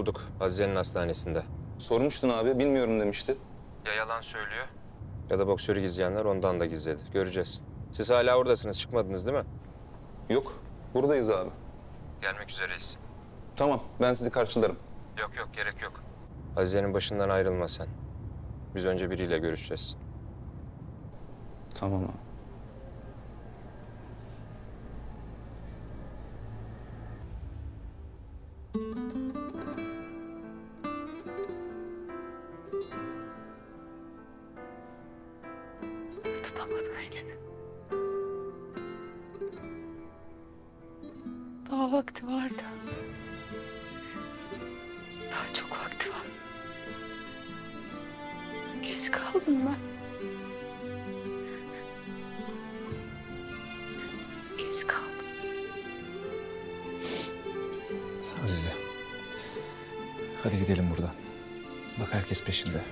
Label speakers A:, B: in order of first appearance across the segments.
A: Bulduk Azize'nin hastanesinde.
B: Sormuştun abi, bilmiyorum demişti.
A: Ya yalan söylüyor ya da boksörü gizleyenler ondan da gizledi. Göreceğiz. Siz hala oradasınız çıkmadınız değil mi?
B: Yok, buradayız abi.
A: Gelmek üzereyiz.
B: Tamam, ben sizi karşılarım.
A: Yok yok gerek yok. Azize'nin başından ayrılma sen. Biz önce biriyle görüşeceğiz.
B: Tamam abi.
C: Tutamadım elini. Daha vakti vardı. Daha çok vakti var. Geç kaldım ben. Geç kaldım.
D: Azize. Hadi gidelim buradan. Bak herkes peşinde.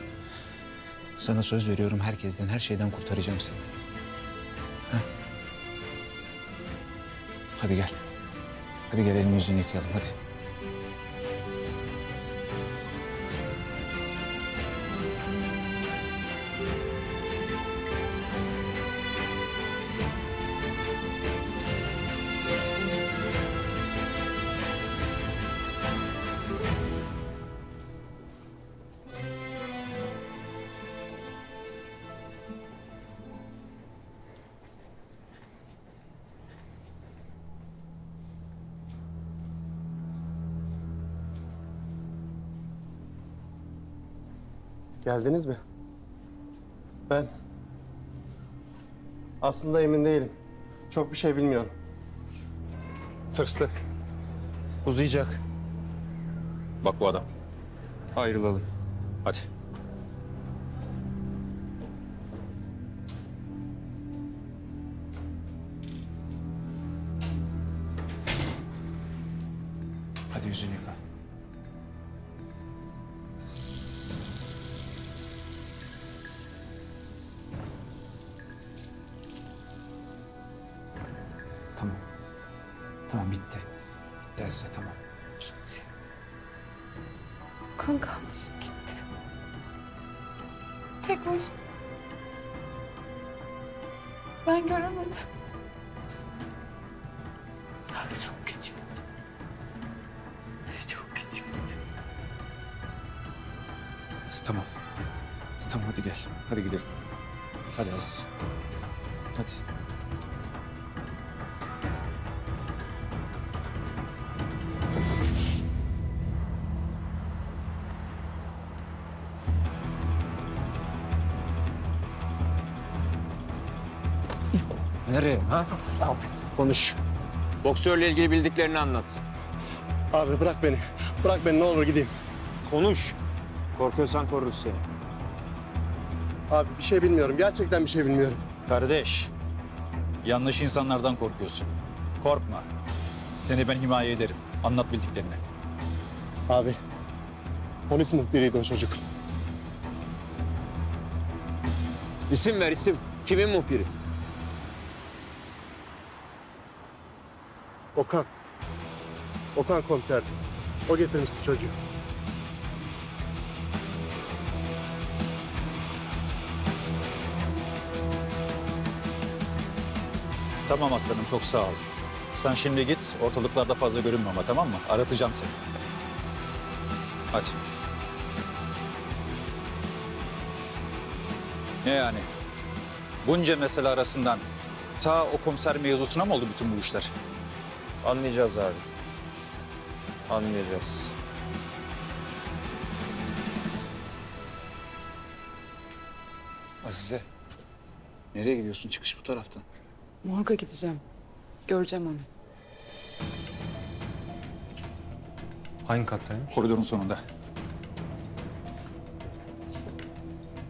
D: Sana söz veriyorum herkesten, her şeyden kurtaracağım seni. Heh. Hadi gel. Hadi gel elini yüzünü yıkayalım hadi.
E: Geldiniz mi? Ben aslında emin değilim. Çok bir şey bilmiyorum.
D: Tırstı.
E: Uzayacak.
D: Bak bu adam.
B: Ayrılalım.
D: Hadi. Hadi yüzünü yıka. Tamam. Tamam bitti. Bitti Azize tamam.
C: Gitti. Kan kardeşim gitti. Tek başına. Ben göremedim. Daha çok küçüktü. Çok küçüktü.
D: Tamam. Tamam hadi gel. Hadi gidelim. Hadi Aziz. Nereye ha?
E: Abi konuş.
A: Boksörle ilgili bildiklerini anlat.
E: Abi bırak beni. Bırak beni ne olur gideyim.
A: Konuş. Korkuyorsan koruruz seni.
E: Abi bir şey bilmiyorum. Gerçekten bir şey bilmiyorum.
F: Kardeş, yanlış insanlardan korkuyorsun. Korkma. Seni ben himaye ederim. Anlat bildiklerini.
E: Abi polis muhbiriydi o çocuk.
A: İsim ver isim. Kimin muhbiri?
E: Okan. Okan komiserdi. O getirmişti çocuğu.
F: Tamam aslanım, çok sağ ol. Sen şimdi git, ortalıklarda fazla görünme ama tamam mı? Aratacağım seni. Hadi. Ne yani? Bunca mesele arasından ta o komiser mevzusuna mı oldu bütün bu işler?
A: Anlayacağız abi. Anlayacağız.
D: Azize. Nereye gidiyorsun? Çıkış bu taraftan.
C: Morga gideceğim. Göreceğim onu.
D: Hangi kattaymış?
F: Koridorun sonunda.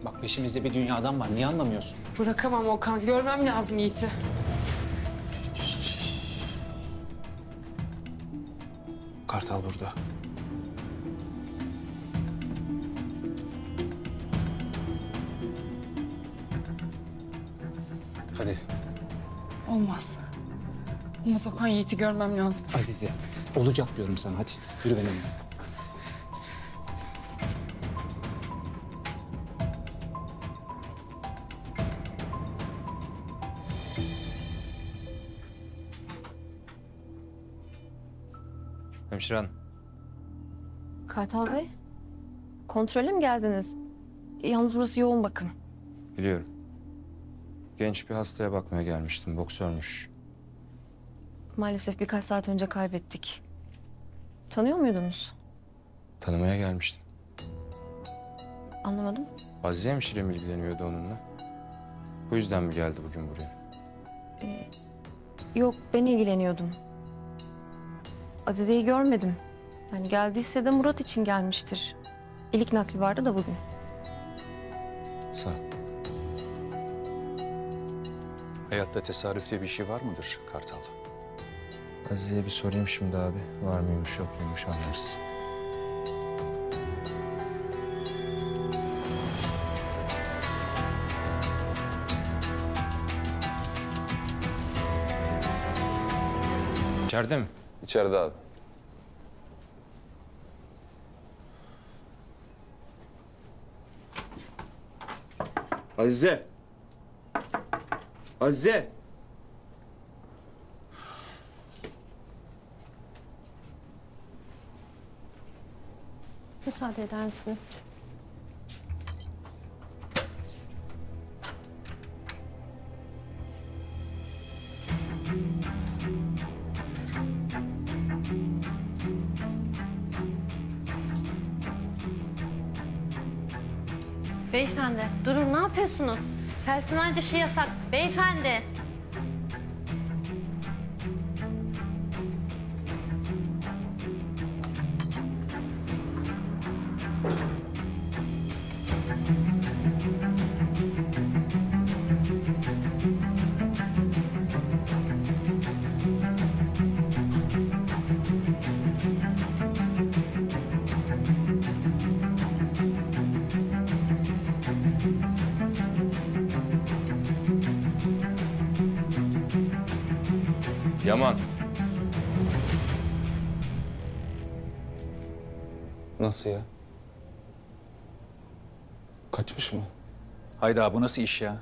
D: Bak peşimizde bir dünya adam var. Niye anlamıyorsun?
C: Bırakamam Okan. Görmem lazım Yiğit'i.
D: Kartal burada. Hadi
C: Olmaz. Olmaz Okan Yiğit'i görmem lazım.
D: Azize. Olacak diyorum sana hadi. Yürü benimle.
G: Hemşire hanım.
H: Kartal Bey, kontrole mi geldiniz? Yalnız burası yoğun bakım.
G: Biliyorum. Genç bir hastaya bakmaya gelmiştim. Boksörmüş.
H: Maalesef birkaç saat önce kaybettik. Tanıyor muydunuz?
G: Tanımaya gelmiştim.
H: Anlamadım.
G: Azize hemşire mi ilgileniyordu onunla? Bu yüzden mi geldi bugün buraya?
H: Yok, ben ilgileniyordum. Azize'yi görmedim. Yani geldiyse de Murat için gelmiştir. İlik nakli vardı da bugün.
G: Sağ ol.
F: Hayatta tesadüf diye bir şey var mıdır Kartal?
G: Azize'ye bir sorayım şimdi abi. Var mıymış yok muymuş anlarız. İçeride mi?
B: İçeride abi.
G: Azize! Azize!
H: Müsaade eder misiniz?
I: Beyefendi durun ne yapıyorsunuz? Personel dışı yasak. Beyefendi.
G: Yaman.
B: Nasıl ya? Kaçmış mı?
F: Hayda bu nasıl iş ya?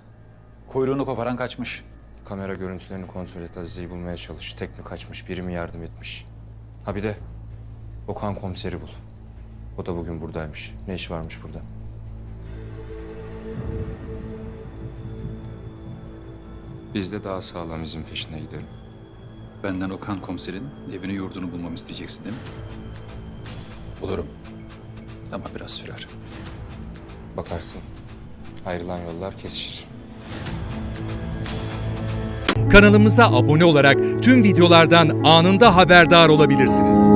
F: Kuyruğunu koparan kaçmış.
G: Kamera görüntülerini kontrol et. Azize'yi bulmaya çalış. Tek mi kaçmış, biri mi yardım etmiş? Ha bir de Okan komiseri bul. O da bugün buradaymış. Ne iş varmış burada? Biz de daha sağlam izin peşine gidelim.
F: Benden Okan komiserin evini yurdunu bulmamı isteyeceksin değil mi? Bulurum. Ama biraz sürer.
G: Bakarsın. Ayrılan yollar kesişir.
J: Kanalımıza abone olarak tüm videolardan anında haberdar olabilirsiniz.